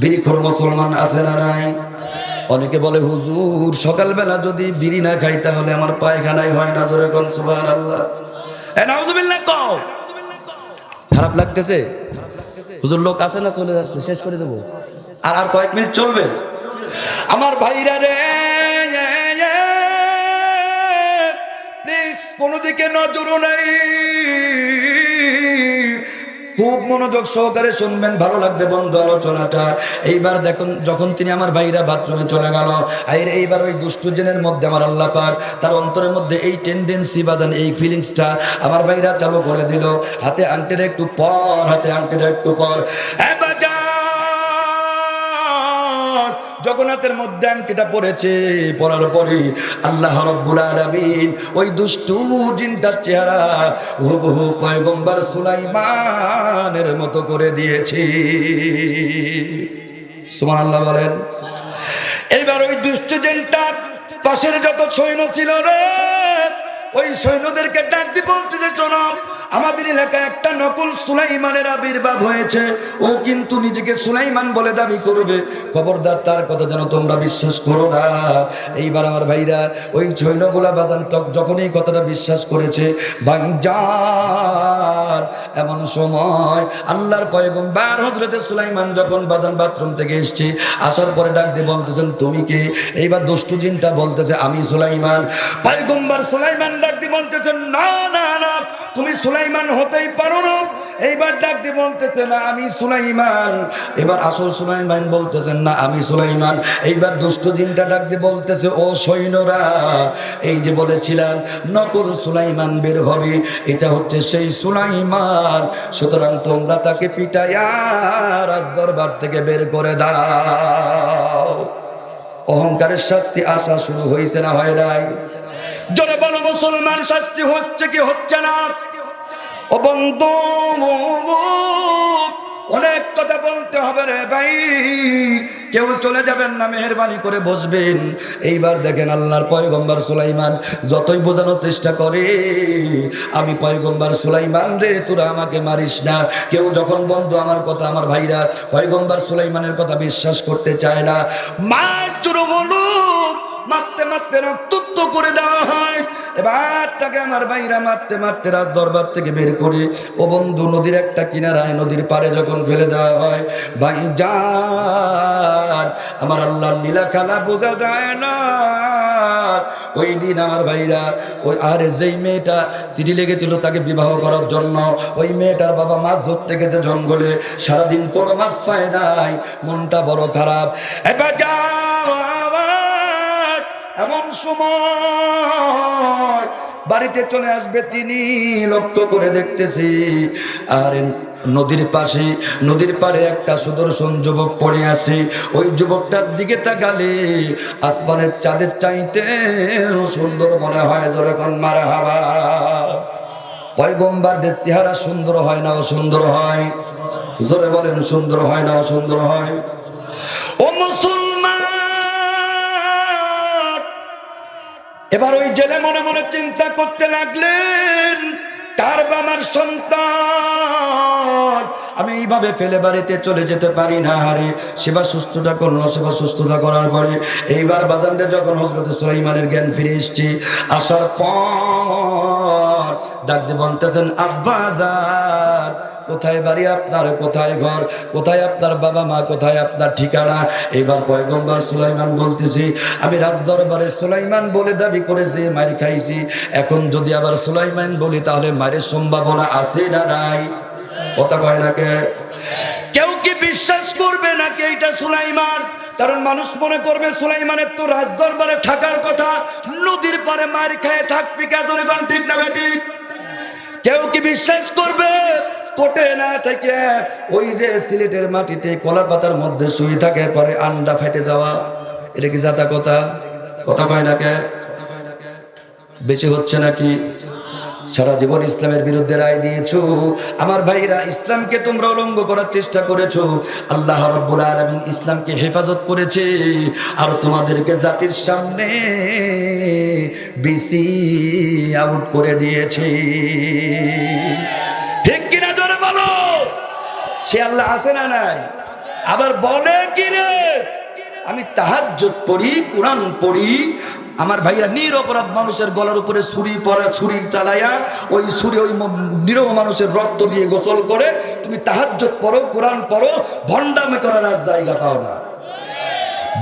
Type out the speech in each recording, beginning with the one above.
বিড়িখোর মুসলমান আছে না নাই? অনেকে বলে, হুজুর, সকালবেলা যদি বিড়ি না খাই তাহলে আমার পায়খানায় হয় না? জোরে কোন সুবহান আল্লাহ খারাপ লাগতেছে? হুজুর, লোক আছে না চলে যাচ্ছে? শেষ করে দেবো। আর আর কয়েক মিনিট চলবে? আমার ভাইরা রে কোনো দিকে নজরও নাই। খুব মনোযোগ সহকারে শুনবেন, ভালো লাগবে বন্ধু আলোচনাটা। এইবার দেখুন, যখন তিনি আমার ভাইরা বাথরুমে চলে গেল আর এইবার ওই দুষ্টু জেনের মধ্যে আমার আল্লাহ পাক, তার অন্তরের মধ্যে এই টেন্ডেন্সি বাজান এই ফিলিংসটা আমার ভাইরা চালু করে দিল। হাতে আংটিটা একটু পর, হাতে আংটিটা একটু পর। জগন্নাথের মধ্যে আংটিটা পড়েছে, পড়ার পরে আল্লাহ রব্বুল আলামিন ওই দুষ্টু জিনটার চেহারা হুবহু পয়গম্বর সুলাইমানের মতো করে দিয়েছে। সুবহানাল্লাহ বলেন। এবার ওই দুষ্ট জিনটা পাশের যত সৈন্য ছিল রে, ওই সৈন্যদেরকে ডাক দিয়ে বলতেছে শোনো আমাদের এলাকায় একটা নকল সুলাইমানের আবির্ভাব হয়েছে। ও কিন্তু নিজেকে সুলাইমান বলে দাবি করবে। খবরদার তার কথা যেন তোমরা বিশ্বাস করো না। এইবার আমার ভাইরা, ওই সৈন্যগুলা বাজান যখন এই কথাটা বিশ্বাস করেছে, ভাই এমন সময় আল্লাহর পয়গম্বর হজরতে সুলাইমান যখন বাজান বাথরুম থেকে এসছে, আসার পরে ডাক দিয়ে বলতেছেন, তুমি কে? এইবার দুষ্টু জিনটা বলতেছে, আমি সুলাইমান। পয়গম্বর সুলাইমান ডাক দিয়ে বলতেছেন, না না না, তুমি সুলাইমান হতেই পারো না। এইবার ডাক দিয়ে বলতেছে, না, আমি সুলাইমান। এবার আসল সুলাইমান বলতেছেন, না, আমি সুলাইমান। এইবার দুষ্ট জিনটা ডাক দিয়ে বলতেছে, ও সৈন্যরা, এই যে বলেছিলাম নকর সুলাইমান বের হবে, এটা হচ্ছে সেই সুলাইমান। সুতরাং তোমরা তাকে পিটাইয়া রাজ দরবার থেকে বের করে দাও। অহংকারের শাস্তি আসা শুরু হয়েছে না হয় নাই? জনে বলো, মুসলমান শাস্তি হচ্ছে কি হচ্ছে না? ও বন্ধু, অনেক কথা বলতে হবে রে ভাই। কেউ চলে যাবেন না, মেহরবানি করে বসবেন। এইবার দেখেন আল্লাহর পয়গম্বর সুলাইমান, যতই বোঝানোর চেষ্টা করে, আমি পয়গম্বর সুলাইমান রে, তোরা আমাকে মারিস না। কেউ যখন বন্ধু, আমার কথা, আমার ভাইরা পয়গম্বর সুলাইমানের কথা বিশ্বাস করতে চায় না। মা চুরো বলুক মারতে মারতে রক্তাক্ত করে দেওয়া হয়। এবার তাকে আমার ভাইরা মারতে মারতে রাজ দরবার থেকে বের করে, ও বন্ধু, নদীর একটা কিনারায় নদীর পাড়ে যখন ফেলে দেওয়া হয়, ভাই যান, আমার আল্লাহর নীলা খেলা বোঝা যায় না। ওই দিন আমার ভাইরা, ওই আরে যেই মেয়েটা চিঠি লেগেছিল তাকে বিবাহ করার জন্য, ওই মেয়েটার বাবা মাছ ধরতে গেছে জঙ্গলে, সারাদিন কোনো মাছ পায় নাই, মনটা বড় খারাপ। এবার আবার এমন সময় বাড়িতে চলে আসবে, তিনি লক্ষ্য করে দেখতেছি, আর নদীর পাশে, নদীর পাড়ে একটা সুদর্শন যুবক পড়ে আছে। ওই যুবকটার দিকে তাকালে আসমানের চাঁদের চাইতে সুন্দর মনে হয় যেরকম মারা হাওয়া পয়গম্বারদের চেহারা সুন্দর হয় না অসুন্দর হয়? জোরে বলেন, সুন্দর হয় না অসুন্দর হয়? এবার ওই জেলে মনে মনে চিন্তা করতে লাগলেন বা আমার সন্তান? আমি এইভাবে ফেলে বাড়িতে চলে যেতে পারি না, হারে। সেবা সুস্থতা করল, সেবা সুস্থতা করার পরে এইবার বাজানটা যখন হজরত সুলাইমানের জ্ঞান ফিরে এসছে, আসার পর ডাক দিয়ে বলতেছেন আব্বাজার কোথায় বাড়ি আপনার, কোথায় ঘর, কোথায় আপনার বাবা মা, কোথায় আপনার ঠিকানা? এবার পয়গম্বর সুলাইমান বলতেছি, আমি রাজ দরবারে সুলাইমান বলে দাবি করেছি মার খাইছি, এখন যদি আবার সুলাইমান বলি তাহলে মারের সম্ভাবনা আছে না নাই? কথা কয় না কে? কেউ কি বিশ্বাস করবে নাকি এইটা সুলাইমান? কারণ মানুষ মনে করবে সুলাইমানের তো রাজ দরবারে থাকার কথা, নদীর পারে মার খেয়ে থাকবি কাজরে ঠিক না বেঠিক কেউ কি বিশ্বাস করবে? কোটে না থেকে ওই যে সিলেটের মাটিতে কলার পাতার মধ্যে শুয়ে থাকে, পরে আন্ডা ফেটে যাওয়া। এটা কি জাতা কথা? কথা কয় না কে? বেশি হচ্ছে নাকি? সারা জীবন ইসলামের বিরুদ্ধে রায় দিয়েছ। আমার ভাইরা, ইসলামকে তোমরা উলঙ্গ করার চেষ্টা করেছ। আল্লাহ রব্বুল আলামিন ইসলামকে হেফাজত করেছে। আর তোমাদেরকে জাতির সামনে বিসি আউট করে দিয়েছে। সে আল্লাহ আছে না নাই? আবার বলে কি রে? আমি তাহাজ্জুদ পড়ি, কোরআন পড়ি, আমার ভাইরা নিরপরাধ মানুষের গলার উপরে ছুরি পরা, ছুরি চালাইয়া ওই ছুরি ওই নিরহ মানুষের রক্ত দিয়ে গোসল করে, তুমি তাহাজ্জুদ পড়ো, কোরআন পড়ো, ভণ্ডামে করার আর জায়গা পাও না।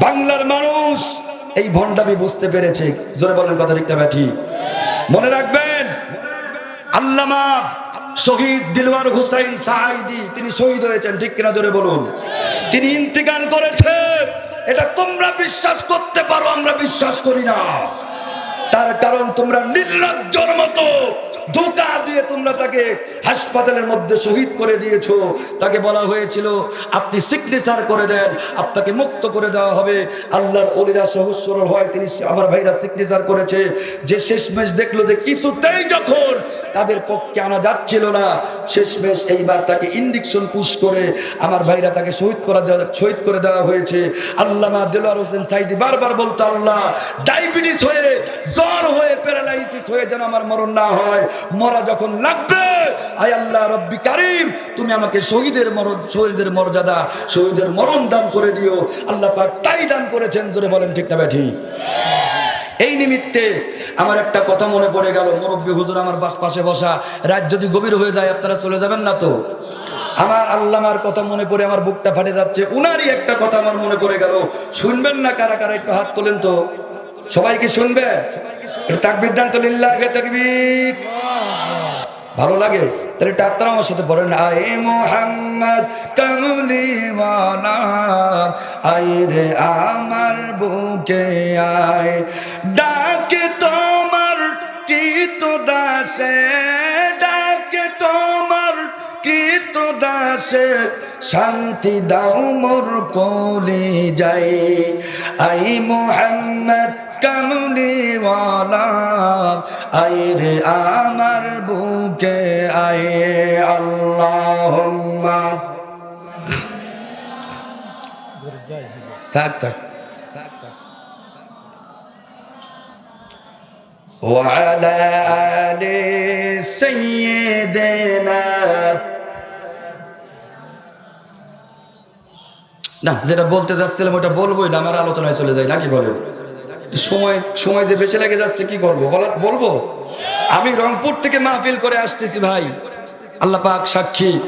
বাংলার মানুষ এই ভণ্ডামি বুঝতে পেরেছে। জোরে বলেন কথা ঠিক না মনে রাখবেন? আল্লামা শহীদ দিলওয়ার হুসাইন সাহাইদি তিনি শহীদ হয়েছেন, ঠিক কিনা জোরে বলুন? তিনি ইন্তিকাল করেছেন। এটা তোমরা বিশ্বাস করতে পারো, আমরা বিশ্বাস করি না। তার কারণ তোমরা নির্লজ্জর মতো ধোকা দিয়ে তোমরা তাকে হাসপাতালের মধ্যে শহীদ করে দিয়েছ। তাকে বলা হয়েছিল, আপনি সিগনেচার করে দেন, আপনাকে মুক্ত করে দেওয়া হবে। আল্লাহর অলিরা সহস্র হয়, তিনি আমার ভাইরা সিগনেচার করেছে। যে শেষমেশ দেখল যে কিছুতেই যখন তাদের পক্ষে আনা যাচ্ছিল না, শেষমেশ এইবার তাকে ইন্ডিকশন পুশ করে আমার ভাইরা তাকে শহীদ করা শহীদ করে দেওয়া হয়েছে। আল্লামা দেলোয়ার হোসেন সাইদি বারবার বলতো, আল্লাহ ডায়াবেটিস হয়ে জ্বর হয়ে প্যারালাইসিস হয়ে যেন আমার মরণ না হয়, মরা যখন লাগবে, আয় আল্লাহ রব্বি কারিম, তুমি আমাকে শহীদের মরণ, শহীদের মর্যাদা, শহীদের মরণ দান করে দিও। আল্লাহ পাক তাই দান করেছেন, জোরে বলেন ঠিক না ব্যাঠি এই নিমিত্তে আমার একটা কথা মনে পড়ে গেল, মুরব্বী হুজুর আমার বাস পাশে বসা, রাত যদি গভীর হয়ে যায়, আপনারা চলে যাবেন না তো? আমার আল্লামার কথা মনে পড়ে, আমার বুকটা ফাটে যাচ্ছে, উনারই একটা কথা আমার মনে পড়ে গেল, শুনবেন না কারা কারা, একটু হাত তোলেন তো। সবাই কি শুনবে তো ভালো লাগে? তাহলে আপনারা আমার সাথে বলেন, আয়ে মোহাম্মদ কামলিওয়ালা আই রে আমার বুকে আয়। ডাকে তোমার কৃত দাসে, ডাকে তোমার কৃত দাসে, শান্তি দাও মোর কোলে যাই। আই মোহাম্মদ কামলিওয়ালা আই রে আমার বুকে আয় আল্লাহ থাক থাক وعلى آل سيدنا না যেটা বলতে যাচ্ছিলাম ওটা বলবোই না আমার আলোচনায় চলে যায় নাকি বলেন সময় সময় যে বেঁচে লেগে যাচ্ছে, কি করব? বলা- বলব? আমি রংপুর থেকে মাহফিল করে আসতেছি ভাই। আল্লাহ পাক সাক্ষী।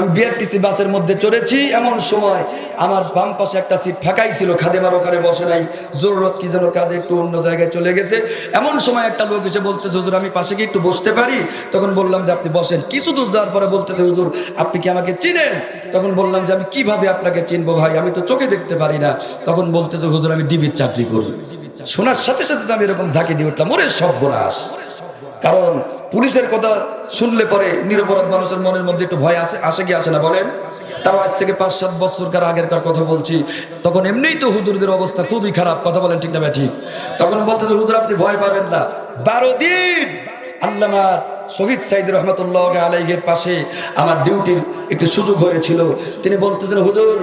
বিআরটিসি বাসের মধ্যে চড়েছি, এমন সময় আমার বাম পাশে একটা সিট ফাঁকাই ছিল খাদেমার ওখানে বসে নাই। জরুরত কি যেন কাজে একটু অন্য জায়গায় চলে গেছে। এমন সময় একটা লোক এসে বলতেছে, হুজুর, আমি পাশে কি একটু বসতে পারি? তখন বললাম যে, আপনি বসেন। কিছু দূর যাওয়ার পরে বলতেছে, হুজুর, আপনি কি আমাকে চিনেন? তখন বললাম যে, আমি কীভাবে আপনাকে চিনবো ভাই? আমি তো চোখে দেখতে পারি না। তখন বলতেছে, হুজুর, আমি ডিবির চাকরি করি। শোনার সাথে সাথে তো আমি এরকম ঝাঁকি দিয়ে উঠলাম। ওরে সর্বনাশ কারণ পুলিশের কথা শুনলে পরে নিরপরাধ মানুষের মনের মধ্যে একটু ভয় আসে আসে কি আসে না বলেন? তাও আজ থেকে পাঁচ, সাত বছরকার আগেরকার কথা বলছি। তখন এমনিই তো হুজুরদের অবস্থা খুবই খারাপ, কথা বলেন ঠিক না ঠিক? তখন বলতেছে, হুজুর, আপনি ভয় পাবেন না। বারো দিন আল্লামার শহীদ সাইদ রহমতুল্লাহ আলাইহের পাশে আমার ডিউটির একটি সুযোগ হয়েছিল। তিনি বলতেছেন, হুজুর,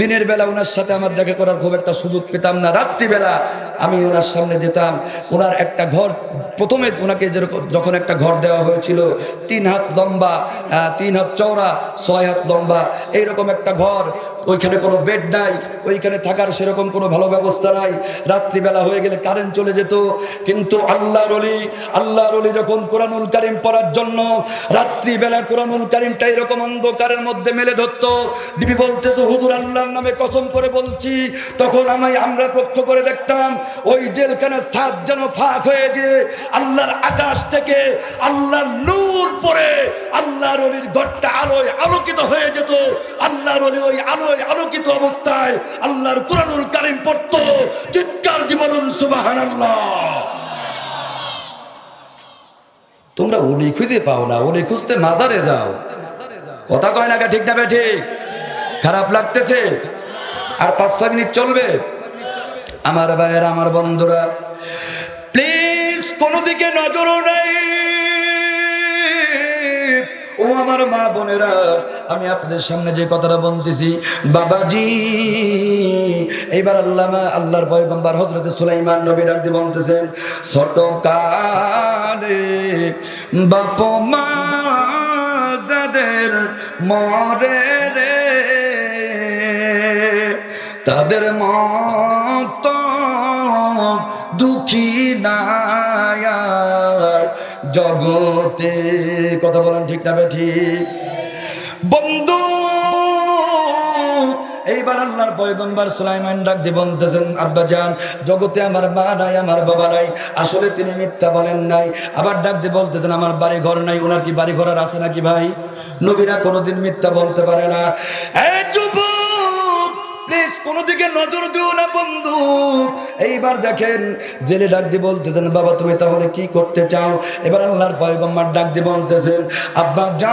দিনের বেলা ওনার সাথে আমার দেখা করার খুব একটা সুযোগ পেতাম না। রাত্রিবেলা আমি ওনার সামনে যেতাম। ওনার একটা ঘর, প্রথমে ওনাকে যেরকম যখন একটা ঘর দেওয়া হয়েছিল, তিন হাত লম্বা তিন হাত চওড়া, ছয় হাত লম্বা, এইরকম একটা ঘর। ওইখানে কোনো বেড নাই, ওইখানে থাকার সেরকম কোনো ভালো ব্যবস্থা নাই। রাত্রিবেলা হয়ে গেলে কারেন্ট চলে যেত। কিন্তু আল্লাহর অলি যখন কোরআনুল কারিম পড়ার জন্য রাত্রিবেলা কোরআনুল কারিমটা এরকম অন্ধকারের মধ্যে মেলে ধরতো। ডিবি বলতেছে, হুজুর, আল্লাহর নামে কসম করে বলছি, তখন আমি আমরা লক্ষ্য করে দেখতাম, ওই জেলখানার ছাদ যেন ফাঁক হয়ে যে আল্লাহর আকাশ থেকে আল্লাহর নূর পড়ে, আল্লাহর অলির ঘরটা আলোয় আলোকিত হয়ে যেত। আল্লাহর অলি ওই আলোয় আলোকিত অবস্থায় আল্লাহর কোরআনুল কারিম পড়তো। চিৎকার জীবন সুবাহান আল্লাহ তোমরা উলি খুঁজে পাও না উলি খুঁজতে মাজারে যাও। কথা কয় না ঠিক না ঠিক? খারাপ লাগতেছে? আর পাঁচ ছয় মিনিট চলবে। আমার ভাইয়ের, আমার বন্ধুরা প্লিজ কোনো দিকে নজরও নাই। ও আমার মা বোনেরা, আমি আপনাদের সামনে যে কথাটা বলতেছি, বাবাজি এইবার আল্লাহ আল্লাহর পয়গম্বর হজরত সুলাইমান নবী ডাকতে বলতেছেন, ছোট কালে বাপ মা যাদের মরে রে, তাদের মত দুঃখী নায়ার জগতে, কথা বলেন ঠিক না ঠিক? বন্ধু, এইবার আল্লাহর পয়গম্বর সুলাইমান ডাক দিয়ে বলতেছেন, আব্বা জান, জগতে আমার মা নাই, আমার বাবা নাই, আসলে তিনি মিথ্যা বলেন নাই। আবার ডাক দিয়ে বলতেছেন, আমার বাড়ি ঘর নাই ওনার কি বাড়ি ঘর আর আছে নাকি ভাই? নবীরা কোনোদিন মিথ্যা বলতে পারে না। প্লিজ কোনো দিকে নজর দিও না, বন্ধু। এইবার দেখেন, জেলে ডাক দিয়ে বলতেছেন, বাবা, তুমি তাহলে কি করতে চাও? এবার আল্লাহর পয়গম্বর ডাক দিয়ে বলতেছেন, আব্বা, যান।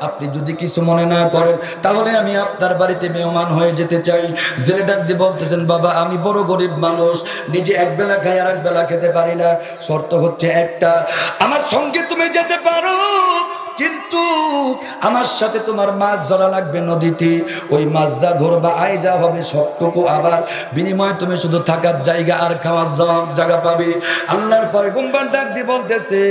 আপনি যদি কিছু মনে না করেন, তাহলে আমি আপনার বাড়িতে মেহমান হয়ে যেতে চাই। জেলে ডাক দিয়ে বলতেছেন, বাবা, আমি বড় গরিব মানুষ, নিজে এক বেলা খাই আর এক বেলা খেতে পারি না। শর্ত হচ্ছে একটা, আমার সঙ্গে তুমি যেতে পারো। কিন্তু আমার সাথে তোমার মাছ ধরা লাগবে নদীতে। ওই মাছ যা ধরবা, আয় যা হবে সবটুকু আবার। বিনিময়ে তুমি শুধু থাকার জায়গা আর খাওয়ার জায়গা পাবে। আল্লাহর পরে গুম্বার ডাক দিয়ে বলতেছে,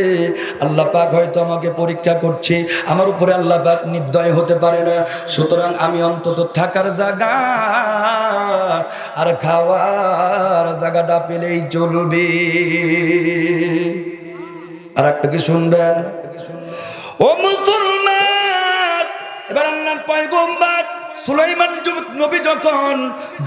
আল্লাহ পাক হয়তো আমাকে পরীক্ষা করছে। আমার উপরে আল্লাহ পাক নির্দয় হতে পারে না। সুতরাং আমি অন্তত থাকার জায়গা আর খাওয়ার জায়গাটা পেলেই চলবে। আর একটা কি শুনবেন? ও মুসলমান, এবার আল্লাহর পয়গম্বর সুলাইমান নবী যখন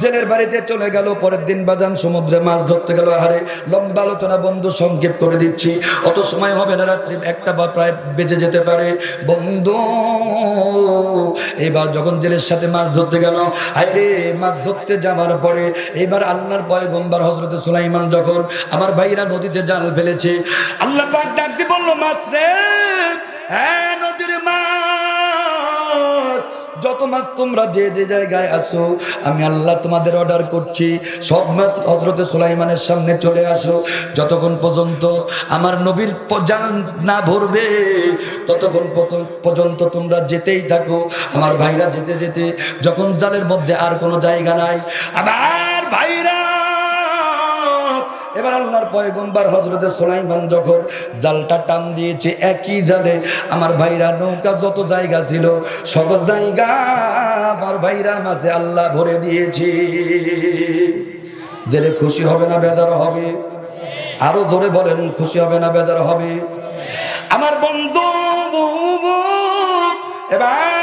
জেলের বাড়িতে চলে গেল, পরের দিন বাজান সমুদ্রে মাছ ধরতে গেল, আহারে লম্বা আলোচনা বন্ধু সংক্ষেপ করে দিচ্ছি। অত সময় হবে না, রাত্রি একটা বা প্রায় বেজে যেতে পারে। বন্ধু, এবার যখন জেলের সাথে মাছ ধরতে গেল আরে মাছ ধরতে যাওয়ার পরে এবার আল্লাহর পয়গম্বর হজরত সুলাইমান যখন আমার ভাইরা নদীতে জাল ফেলেছে, আল্লাহ পাক ডাক দিয়ে বলল, মাছ রে হ্যাঁ নদীর মাছ। যত মাছ তোমরা যে যে জায়গায় আসো আমি আল্লাহ তোমাদের অর্ডার করছি। সব মাছ হজরতে সুলাইমানের সামনে চলে আসো। যতক্ষণ পর্যন্ত আমার নবীর না ভরবে ততক্ষণ পর্যন্ত তোমরা যেতেই থাকো। আমার ভাইরা যেতে যেতে, যখন জালের মধ্যে আর কোনো জায়গা নাই আমার ভাইরা এবার আল্লাহর পয়গম্বর হজরতে সোলাইমান যখন জালটা টান দিয়েছে, একই জালে, আমার ভাইরা নৌকা যত জায়গা ছিল সব জায়গা আমার ভাইরা মাঝে আল্লাহ ভরে দিয়েছে। জেলে খুশি হবে না, বেজার হবে? আরও জোরে বলেন, খুশি হবে না, বেজার হবে? আমার বন্ধু, এবার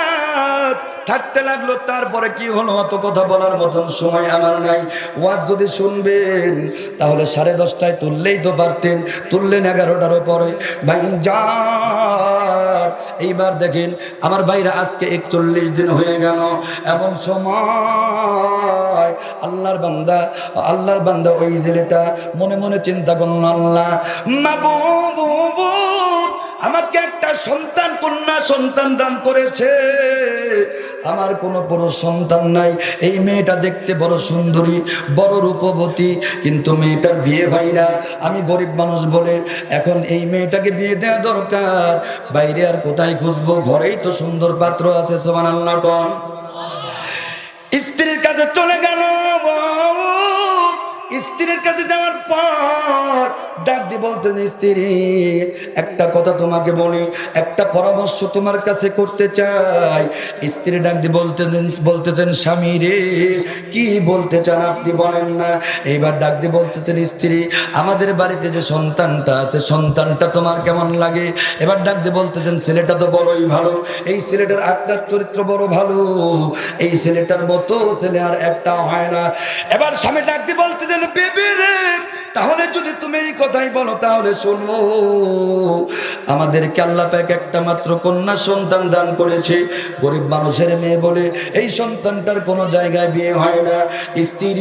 থাকতে লাগল, তারপরে কি হলো? অত কথা বলার মতন সময় আমার নাই। ওয়াজ যদি শুনবেন, তাহলে সাড়ে দশটায় তুললেই তো পারতেন। তুললেন এগারোটারও পরে ভাই, যা! এইবার দেখেন, আমার ভাইরা আজকে একচল্লিশ দিন হয়ে গেল। এমন সময় আল্লাহর বান্দা আল্লাহর বান্দা ওই জেলেটা মনে মনে চিন্তা করল, আল্লাহ আমাকে একটা সন্তান, কন্যা সন্তান দান করেছে। আমার কোনো বড় সন্তান নাই। এই মেয়েটা দেখতে বড় সুন্দরী, বড় রূপবতী, কিন্তু মেয়েটার বিয়ে হয় না। আমি গরিব মানুষ বলে এখন এই মেয়েটাকে বিয়ে দেওয়া দরকার। বাইরে আর কোথায় খুঁজবো? ঘরেই তো সুন্দর পাত্র আছে সোমান আল্লাহ স্ত্রীর কাছে চলে গেল স্ত্রীর কাছে যাওয়ার পর ডাক দিয়ে বলতেন, স্ত্রী, একটা কথা তোমাকে বলি, একটা পরামর্শ তোমার কাছে করতে চাই। স্ত্রী ডাক দিয়ে বলতেছেন বলতেছেন, স্বামী রে, কি বলতে চান আপনি বলেন না। এইবার ডাক দিয়ে বলতেছেন, স্ত্রী, আমাদের বাড়িতে যে সন্তানটা আছে, সন্তানটা তোমার কেমন লাগে? এবার ডাক দিয়ে বলতেছেন, ছেলেটা তো বড়ই ভালো, এই ছেলেটার আত্মার চরিত্র বড় ভালো, এই ছেলেটার মতো ছেলে আর একটা হয় না। এবার স্বামী ডাক দিয়ে বলতেছেন, বেবি রে তাহলে যদি তুমি এই কথাই বলো, তাহলে শোনো আমাদেরকে আল্লাহ পাক একটা মাত্র কন্যা সন্তান দান করেছে। গরিব মানুষের মেয়ে বলে এই সন্তানটার কোনো জায়গায় বিয়ে হয় না। স্ত্রী,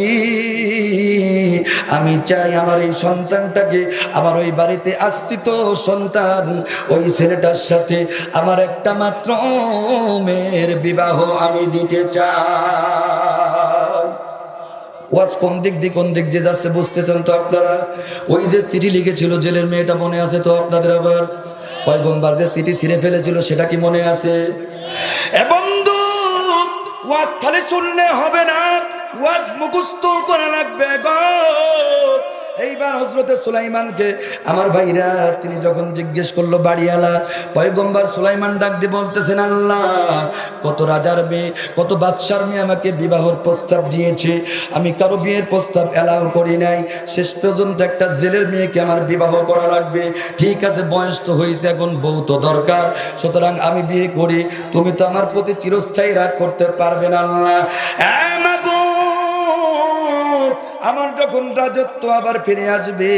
আমি চাই আমার এই সন্তানটাকে, আমার ওই বাড়িতে আশ্রিত সন্তান, ওই ছেলেটার সাথে আমার একটা মাত্র মেয়ের বিবাহ আমি দিতে চাই। ওয়াজ কোন দিক দিয়ে কোন দিক দিয়ে যাচ্ছে বুঝতেছেন তো আপনারা? ওই যে চিঠি লিখেছিল জেলের মেয়েটা মনে আছে তো আপনাদের আবার? পয়গম্বার যে চিঠি ছিঁড়ে ফেলেছিল, সেটা কি মনে আছে? বন্ধু, ওয়াজ খালি শুনলে হবে না, ওয়াজ মুখস্থ করা লাগবে গো। এইবার হজরতে সুলাইমানকে আমার ভাইরা, তিনি যখন জিজ্ঞেস করল, বাড়িওয়ালা, পয়গম্বর সুলাইমান ডাক দিয়ে বলতেছেন, আল্লাহ, কত রাজার মেয়ে, কত বাদশার মেয়ে আমাকে বিবাহর প্রস্তাব দিয়েছে। আমি কারও বিয়ের প্রস্তাব অ্যালাউ করি নাই। শেষ পর্যন্ত একটা জেলের মেয়েকে আমার বিবাহ করা লাগবে। ঠিক আছে, বয়স তো হয়েছে, এখন বউ তো দরকার। সুতরাং আমি বিয়ে করি। তুমি তো আমার প্রতি চিরস্থায়ী রাগ করতে পারবে না, আল্লাহ। আমার যখন রাজত্ব আবার ফিরে আসবে,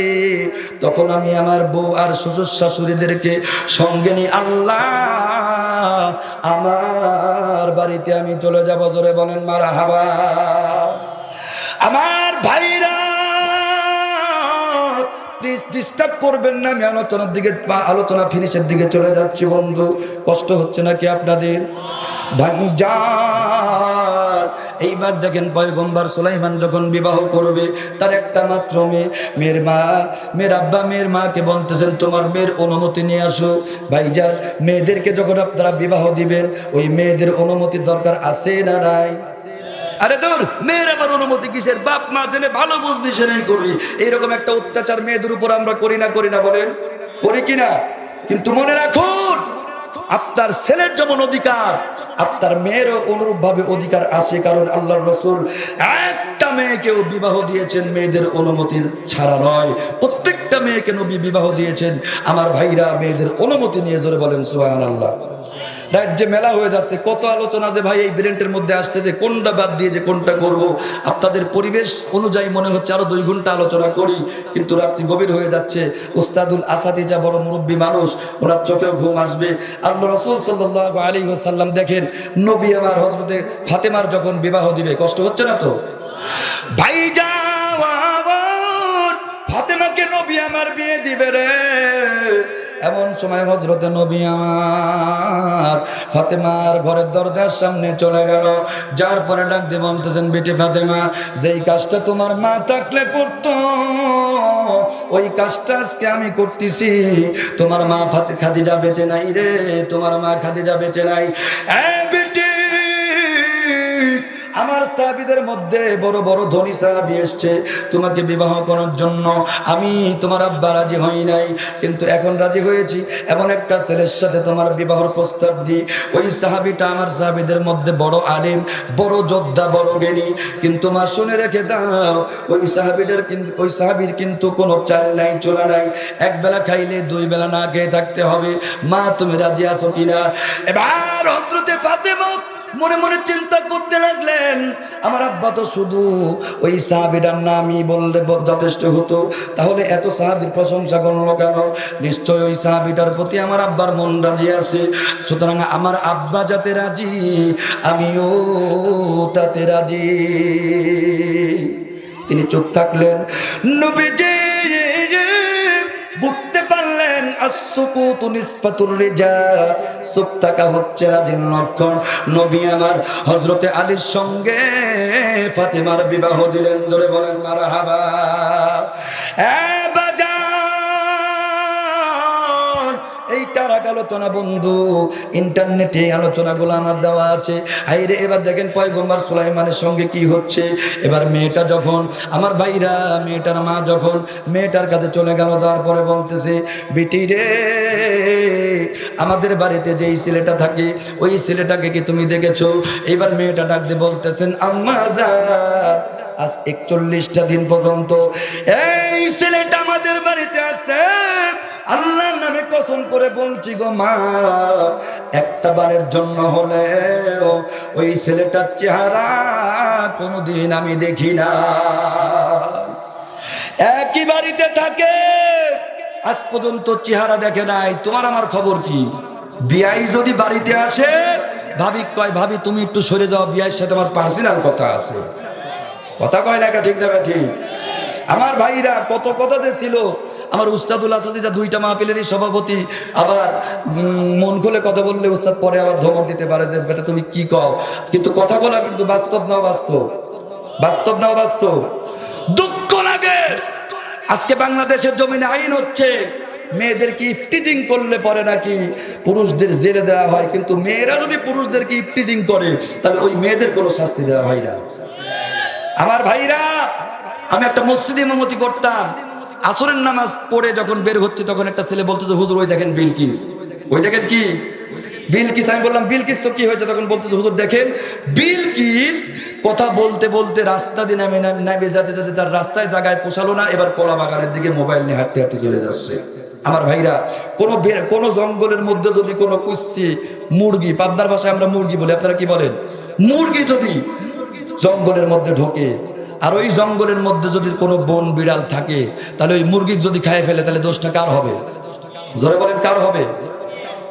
তখন আমি আমার বউ আর শ্বশুর শাশুড়িদেরকে সঙ্গে নিয়ে, আল্লাহ, আমার বাড়িতে আমি চলে যাব। জোরে বলেন মারা হাবা আমার ভাইরা প্লিজ ডিস্টার্ব করবেন না, আমি আলোচনার দিকে আলোচনা ফিনিশের দিকে চলে যাচ্ছি, বন্ধু। কষ্ট হচ্ছে নাকি আপনাদের? ভাই যান এইবার দেখেন পয়গম্বর সুলাইমান যখন বিবাহ করবে, তার একটা মাত্র মেয়ে, মেয়ের মা, মেয়ের আব্বা, মেয়ের মাকে বলতেছেন, তোমার মেয়ের অনুমতি নিয়ে আসো। ভাইজান, মেয়েদেরকে যখন আপনারা বিবাহ দিবেন, ওই মেয়েদের অনুমতির দরকার আছে না নাই? আরে দূর, মেয়ের আবার অনুমতি কিসের? বাপ মা জেনে ভালো বুঝবি, সেটাই করবি। এইরকম একটা অত্যাচার মেয়েদের উপর আমরা করি না করি না বলেন? করি কিনা কিন্তু মনে রাখুন আপনার ছেলের যেমন অধিকার, আপনার মেয়েরও অনুরূপ ভাবে অধিকার আছে, কারণ আল্লাহ রসুল একটা মেয়েকেও বিবাহ দিয়েছেন মেয়েদের অনুমতির ছাড়া নয়। প্রত্যেকটা মেয়েকে নবী বিবাহ দিয়েছেন। আমার ভাইরা মেয়েদের অনুমতি নিয়ে জোরে বলেন সুহান আল্লাহ রাজ্যে মেলা হয়ে যাচ্ছে। কত আলোচনা যে ভাই এই ব্রেন্টের মধ্যে আসতেছে, কোনটা বাদ দিয়ে যে কোনটা করব? আপনাদের পরিবেশ অনুযায়ী মনে হচ্ছে আরও দুই ঘণ্টা আলোচনা করি, কিন্তু রাত্রি গভীর হয়ে যাচ্ছে। উস্তাদুল আসাদি যা বড় মুরব্বী মানুষ, ওনার চোখেও ঘুম আসবে। আল্লাহ রসুল সাল্লাহ আলী সাল্লাম দেখেন, নবী আমার হজরতে ফাতেমার যখন বিবাহ দিবে, কষ্ট হচ্ছে না তো? ভাই যাওয়ার ফাতেমাকে নবী আমার বিয়ে দিবে রে। এমন সময় হজরত নবী আমার ফাতেমার ঘরের দরজার সামনে চলে গেল। যার পরে ডাক বলতেছেন, বেটি ফাতেমা, যেই কাজটা তোমার মা থাকলে করতো, ওই কাজটা আজকে আমি করতেছি। তোমার মা ফাতে, খাদিজা বেঁচে নাই রে, তোমার মা খাদিজা বেঁচে নাই। বেটি আমার সাহাবিদের মধ্যে বড় বড় ধনী সাহাবি এসছে। তোমাকে বিবাহ করার জন্য আমি তোমার আব্বা রাজি হই নাই, কিন্তু এখন রাজি হয়েছি। এমন একটা ছেলের সাথে তোমার বিবাহর প্রস্তাব দিই। ওই সাহাবিটা আমার সাহাবিদের মধ্যে বড় আলিম, বড় যোদ্ধা, বড় জ্ঞানী। কিন্তু মা, শুনে রেখে দাও, ওই সাহাবিদের কিন্তু ওই সাহাবির কিন্তু কোনো চাল নাই, চোলা নাই। এক বেলা খাইলে দুই বেলা না খেয়ে থাকতে হবে। মা, তুমি রাজি আছো কিনা? এবার হজরতে ফাতেমা মনে মনে চিন্তা করতে লাগলেন, আমার আব্বা তো শুধু ওই সাহাবিটার নামই বললে যথেষ্ট হতো। তাহলে এত সাহাবির প্রশংসা করল কেন? নিশ্চয় ওই সাহাবিটার প্রতি আমার আব্বার মন রাজি আছে। সুতরাং আমার আব্বা যাতে রাজি, আমিও তাতে রাজি। তিনি চুপ থাকলেন। নবীজি, বুঝতে থাকা হচ্ছে লক্ষণ। নবী আমার হজরতে আলীর সঙ্গে ফাতেমার বিবাহ দিলেন। ধরে বলেন, মারহাবা। এ এক আলোচনা, বন্ধু। ইন্টারনেটে আলোচনাগুলো আমার দেওয়া আছে। এবার দেখেন পয়গম্বর সুলাইমানের সঙ্গে কি হচ্ছে। এবার মেয়েটা যখন, আমার ভাইরা, মেয়েটার মা যখন মেয়েটার কাছে চলে গেল, যাওয়ার পরে বলতেছে রে, আমাদের বাড়িতে যেই ছেলেটা থাকে, ওই ছেলেটাকে কি তুমি দেখেছ? এবার মেয়েটা ডাক দিয়ে বলতেছেন, আম্মা আজ একচল্লিশটা দিন পর্যন্ত এই ছেলেটা আমাদের বাড়িতে আছে। কসম করে বলছি গো মা, একটা বারের জন্য হলেও ওই ছেলেটার চেহারা কোনোদিন আমি দেখি না। একই বাড়িতে থাকে, আজ পর্যন্ত চেহারা দেখে নাই। তোমার আমার খবর কি? বিয়াই যদি বাড়িতে আসে, ভাবি কয়, ভাবি তুমি একটু সরে যাও, বিয়ের সাথে আমার পার্সোনাল কথা আছে। কথা কয় না ঠিক না ঠিক। আমার ভাইরা কত কথা যে ছিল। আমার উস্তাদুল আসাদি যা দুইটা মাহফিলেরই সভাপতি, আবার মন খুলে কথা বললে উস্তাদ পরে আবার ধমক দিতে পারে যে, বেটা, তুমি কি কও? কিন্তু কথা বলা কিন্তু বাস্তব নাও বাস্তব বাস্তব নাও বাস্তব দুঃখ লাগে। আজকে বাংলাদেশের জমিনে আইন হচ্ছে। মেয়েদেরকে ইফটিজিং করলে পরে নাকি পুরুষদের জেলে দেওয়া হয়? কিন্তু মেয়েরা যদি পুরুষদেরকে ইফটিজিং করে, তাহলে ওই মেয়েদের কোনো শাস্তি দেওয়া হয় না। আমার ভাইরা আমি একটা মসজিদে ইমামতি করতাম। আসরের নামাজ পড়ে যখন বের হচ্ছে, তখন একটা ছেলে বলতেছে, হুজুর, ওই দেখেন বিলকিস। ওই দেখেন কি? বিলকিস, আমি বললাম, বিলকিস তো কি হয়েছে? তখন বলতেছে, হুজুর, দেখেন, বিলকিস কথা বলতে বলতে রাস্তা দিয়ে নামে নামে যেতে যেতে তার রাস্তায় জায়গায় পোষালো না, এবার কলা বাগানের দিকে মোবাইল নিয়ে হাঁটতে হাঁটতে চলে যাচ্ছে। আমার ভাইরা, কোন কোন জঙ্গলের মধ্যে যদি কোনো কুস্তি, মুরগি, পাবনার ভাষায় আমরা মুরগি বলি, আপনারা কি বলেন? মুরগি যদি জঙ্গলের মধ্যে ঢোকে আর ওই জঙ্গলের মধ্যে যদি কোনো বন বিড়াল থাকে, তাহলে ওই মুরগি যদি খায় ফেলে, তাহলে দোষটা কার হবে? জোরে বলেন, কার হবে?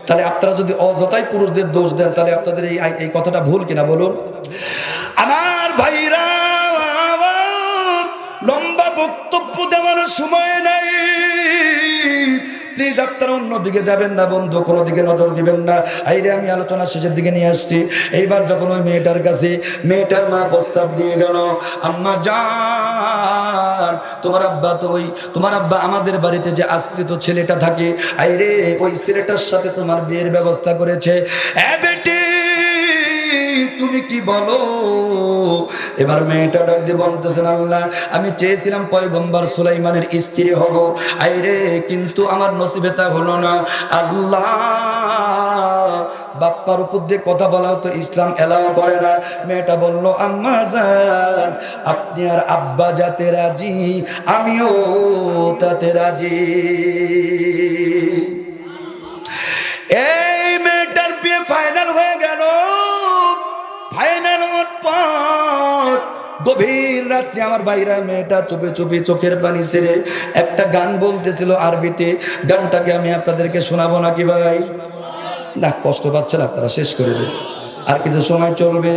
তাহলে আপনারা যদি অযথাই পুরুষদের দোষ দেন, তাহলে আপনাদের এই এই কথাটা ভুল কিনা বলুন? আমার ভাইরা লম্বা বক্তব্য দেওয়ার সময় নাই। প্লিজ আপনারা অন্যদিকে যাবেন না, বন্ধু, কোনো দিকে নজর দিবেন না। আইরে, আমি আলোচনা শেষের দিকে নিয়ে আসছি। এইবার যখন ওই মেয়েটার কাছে মেয়েটার মা প্রস্তাব দিয়ে গেল, আম্মা যান তোমার আব্বা তো ওই, তোমার আব্বা আমাদের বাড়িতে যে আশ্রিত ছেলেটা থাকে, আইরে, ওই ছেলেটার সাথে তোমার বিয়ের ব্যবস্থা করেছে। এ বেটি তুমি কি বলো? এবার মেয়েটা ডাক দিয়ে বলতেছেন, আল্লাহ, আমি চেয়েছিলাম পয়গম্বর সুলাইমানের স্ত্রী হব। আইরে, কিন্তু আমার নসিবে তা হলো না। আল্লাহ, বাপ্পার উপর দিয়ে কথা বলাও তো ইসলাম এলাও করে না। মেয়েটা বলল, আম্মা যান আপনি আর আব্বা যাতে রাজি, আমিও তাতে রাজি। এই মেয়েটার বিয়ে ফাইনাল হয়ে গভীর রাত্রে আমার বাইরা মেয়েটা চুপে চুপে চোখের পানি ছেড়ে একটা গান বলতেছিল আরবিতে। গানটাকে আমি আপনাদেরকে শোনাবো নাকি ভাই? না, কষ্ট পাচ্ছেন আপনারা শেষ করে দিন আর কিছু সময় চলবে।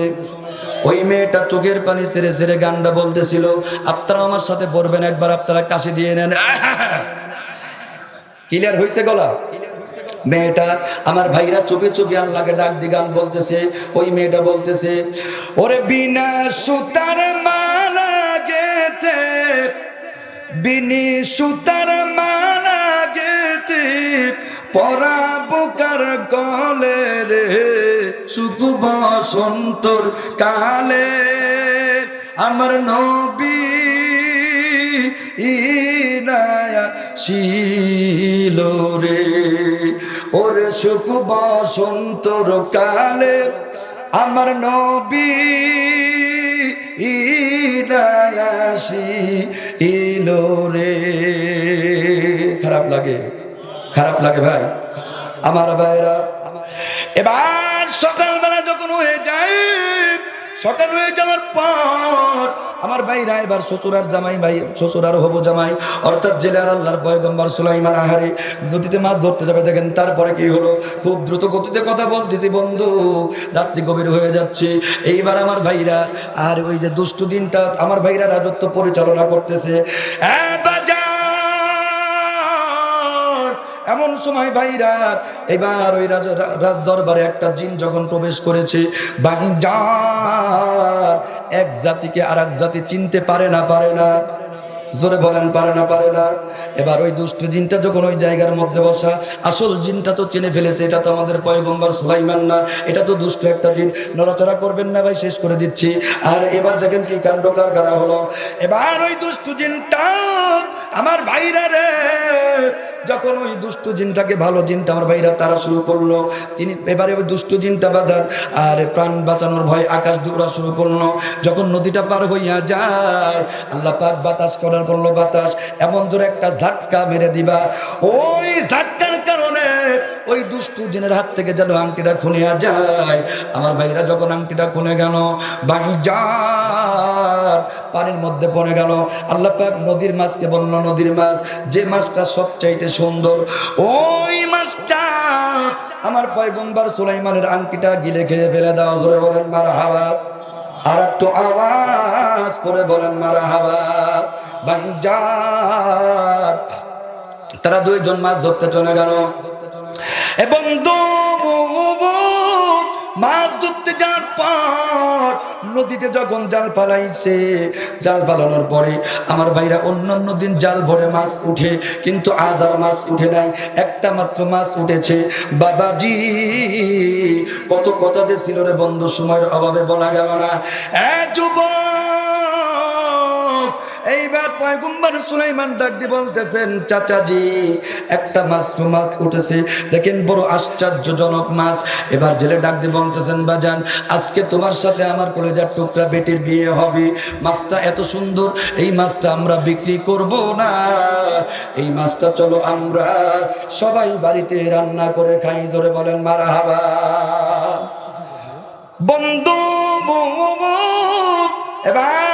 ওই মেয়েটা চোখের পানি ছেড়ে ছেড়ে গানটা বলতেছিল, আপনারা আমার সাথে পড়বেন একবার, আপনারা কাশি দিয়ে নেন। ক্লিয়ার হয়েছে গলা? মেয়েটা, আমার ভাইরা চুপি চুপি আল্লাহকে ডাক দি গান বলতেছে, ওই মেয়েটা বলতেছে, ওরে বিনা সুতার মালা গেতে বিনি সুতার মালা গেতে পরা বুকার গলে রে, সুখ বসন্তর কালে। আমার নবী ইনায়া ছিল রে। ওরে সুখ বসন্তর কালে আমার নবী ইনায়াসি ইলো রে। খারাপ লাগে খারাপ লাগে ভাই। আমার ভাইরা, এবার সকালবেলা যখন হয়ে সকাল হয়ে যাওয়ার পর আমার ভাইরা এবার শ্বশুরার জামাই, ভাই শ্বশুরার হব জামাই, অর্থাৎ জেলার আল্লাহর পয়গম্বর সুলাইমান আহারে, নদীতে মাছ ধরতে যাবে। দেখেন, তারপরে কি হলো? খুব দ্রুত গতিতে কথা বলতেছি, বন্ধু, রাত্রি গভীর হয়ে যাচ্ছে। এইবার আমার ভাইরা, আর ওই যে দুষ্টু দিনটা, আমার ভাইরা রাজত্ব পরিচালনা করতেছে। বাজার! এমন সময় ভাইরা, এবার ওই রাজ দরবারে একটা জিন যখন প্রবেশ করেছে যা এক জাতিকে আর এক জাতি চিনতে পারে না পারে না। জোরে বলেন, পারে না পারে না। এবার ওই দুষ্ট জিনটা যখন ওই জায়গার মধ্যে বসা, আসল জিনটা তো চিনে ফেলেছে, এটা তো আমাদের পয়গম্বর সুলাইমান না, এটা তো দুষ্ট একটা জিন। নড়াচড়া করবেন না ভাই, শেষ করে দিচ্ছি। আর এবার দেখেন কি কাণ্ড কারখানা হলো। এবার ওই দুষ্ট জিনটা, আমার ভাইরা রে, যখন ওই দুষ্ট জিনটাকে ভালো জিনটা আমার ভাইরা তারা শুরু করল, তিনি এবারে ওই দুষ্ট জিনটা বাজার, আর প্রাণ বাঁচানোর ভয় আকাশ দৌড়া শুরু করল। যখন নদীটা পার হইয়া যায়, আল্লাহ পাক বাতাস করার করল বাতাস। এমন জোরে একটা ঝাটকা মেরে দিবা। ওই ঝাটকার কারণে ওই দুষ্টু জিনের হাত থেকে যেন আংটিটা খুনিয়া যায়। আমার ভাইরা যখন আংটিটা খুনে গেল ভাইজান পানির মধ্যে পড়ে গেল। আল্লাহ নদীর মাছকে বলল, নদীর মাছ, যে মাছটা সবচাইতে সুন্দর, ওই মাছটা আমার পয়গম্বর সুলাইমানের আংটিটা গিলে খেয়ে ফেলে দেওয়া জোরে বলেন মারা হাওয়া আর একটু আওয়াজ করে বলেন মারা হাওয়া ভাইজান তারা দুইজন মাছ ধরতে চলে গেল। এবং মাছ নদীতে যখন জাল ফালাইছে, জাল ফালানোর পরে আমার ভাইরা অন্যান্য দিন জাল ভরে মাছ উঠে, কিন্তু আজ আর মাছ উঠে নাই, একটা মাত্র মাছ উঠেছে। বাবাজি, কত কথা যে ছিল রে বন্ধু, সময়ের অভাবে বলা গেল না। যুবক! এইবার পয়গম্বর সুলাইমান ডাক দিয়ে বলতেছেন, চাচাজি, একটা মাছ তো মাছ উঠেছে। দেখেন বড় আশ্চর্যজনক মাছ। এবার জেলে ডাক দিয়ে বলতেছেন, বাজান, আজকে তোমার সাথে আমার কলেজার টুকরা বেটির বিয়ে হবে। মাছটা এত সুন্দর, এই মাছটা আমরা বিক্রি করব না। এই মাছটা চলো আমরা সবাই বাড়িতে রান্না করে খাই। জোরে বলেন মারা হাবা বন্ধু, এবার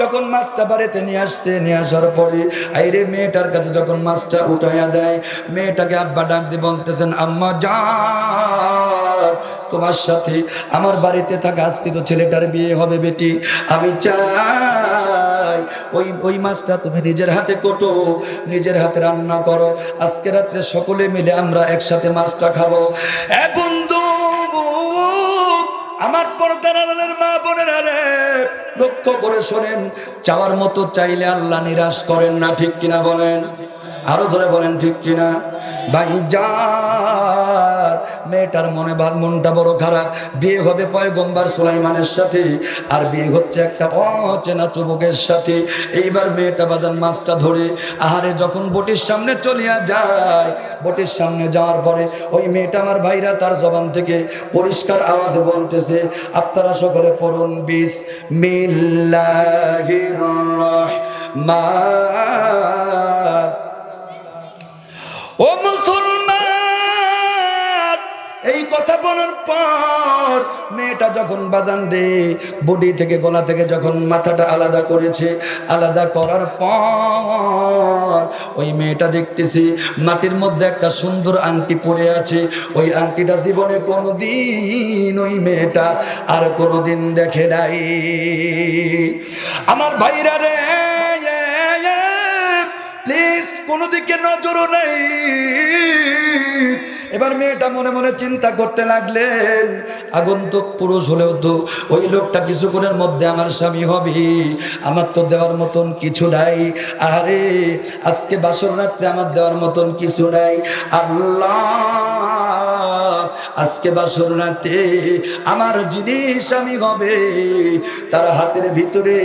যখন মাছটা বাড়িতে নিয়ে আসছে, নিয়ে আসার পরে আইরে মেয়েটার কাছে যখন মাছটা উঠাইয়া দেয়, মেয়েটাকে আব্বা ডাক দিয়ে বলতেছেন, আম্মা যা তোমার সাথে আমার বাড়িতে থাকা আজকে তো ছেলেটার বিয়ে হবে বেটি। আমি চাই ওই ওই মাছটা তুমি নিজের হাতে কোটো, নিজের হাতে রান্না করো। আজকে রাত্রে সকলে মিলে আমরা একসাথে মাছটা খাব। এ বন্ধু আমার পর্দার মা বোনেরা রে, লক্ষ্য করে শোনেন চাওয়ার মতো চাইলে আল্লাহ নিরাশ করেন না, ঠিক কিনা বলেন? আরও ধরে বলেন, ঠিক কিনা? ভাই যার মেয়েটার মনে মনটা বড় খারাপ। বিয়ে হবে পয়গম্বার সুলাইমানের সাথে, আর বিয়ে হচ্ছে একটা অচেনা চুবকের সাথে। এইবার মেয়েটা বাজান মাছটা ধরে, আহারে যখন বটির সামনে চলিয়া যায়, বটির সামনে যাওয়ার পরে ওই মেয়েটা আমার ভাইরা তার জবান থেকে পরিষ্কার আওয়াজে বলতেছে, আপনারা সকলে পড়ুন মিল্লাহির রহমান। ও মুসলমান! কথা বলার পর মেয়েটা যখন বাজান দে বডি থেকে গলা থেকে যখন মাথাটা আলাদা করেছে, আলাদা করার পর ওই মেয়েটা দেখতেছি মাটির মধ্যে একটা সুন্দর আংটি পড়ে আছে। ওই আংটিটা জীবনে কোনোদিন ওই মেয়েটা আর কোনোদিন দেখে নাই। আমার ভাইরা রে প্লিজ কোনো দিকে নজরও নেই। এবার মেয়েটা মনে মনে চিন্তা করতে লাগলেন, আগন্তুক পুরুষ হলেও তো ওই লোকটা কিছুক্ষণের মধ্যে আমার স্বামী হবে। আমার তো দেওয়ার মতন কিছু নাই। আরে আজকে বাসর রাত্রে আমার দেওয়ার মতন কিছু নাই। আল্লাহ, আজকে বাসর রাতে আমার জিনিস আমি হবে, তার হাতের ভিতরে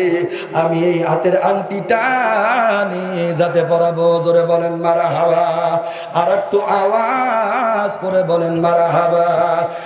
আমি এই হাতের আংটিটা নিয়ে যাতে পরাবো। জোরে বলেন, মারা হাওয়া। আর একটু আওয়াজ করে বলেন মারা হাওয়া